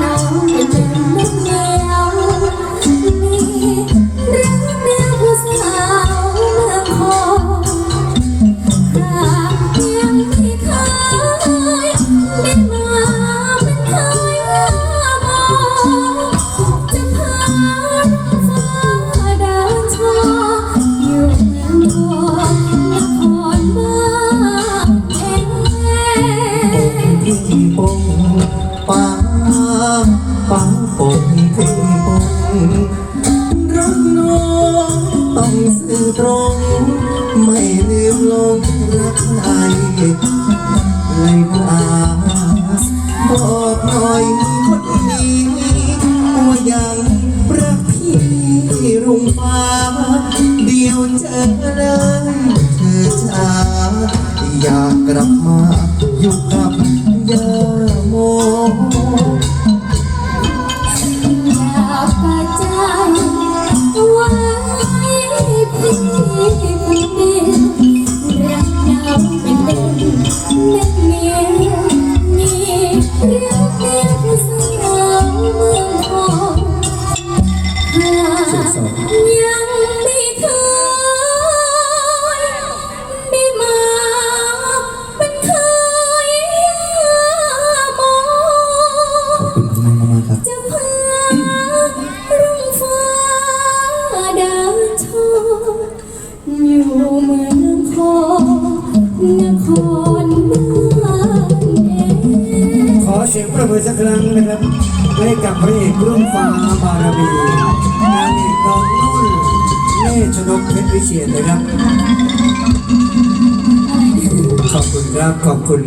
know. ปงป่าป่าฝนพึ่งปงรักนต้องซื่อตรง ไม่ลืมลงรักใครเลยาบอกหน่อยคนนี้ว่างรักพี่รุ่งฟ้า เดียวเจเลยเธอจ้าอยากกลับมาอยู่กับ ยาโมอยากฝากใจไว้พี่คนเดียวรักเราเป็นเล่นแม่เมียมีรักเมียผู้สาวเมืองทองหากยัง เสียงประมือสักครั้งนะครับให้กับพระเอกรุ่งฟ้าบารมีนางเอกน้องนุ่นเล่ชนกเพชรวิเชียนนะครับ ขอบคุณครับ ขอบคุณ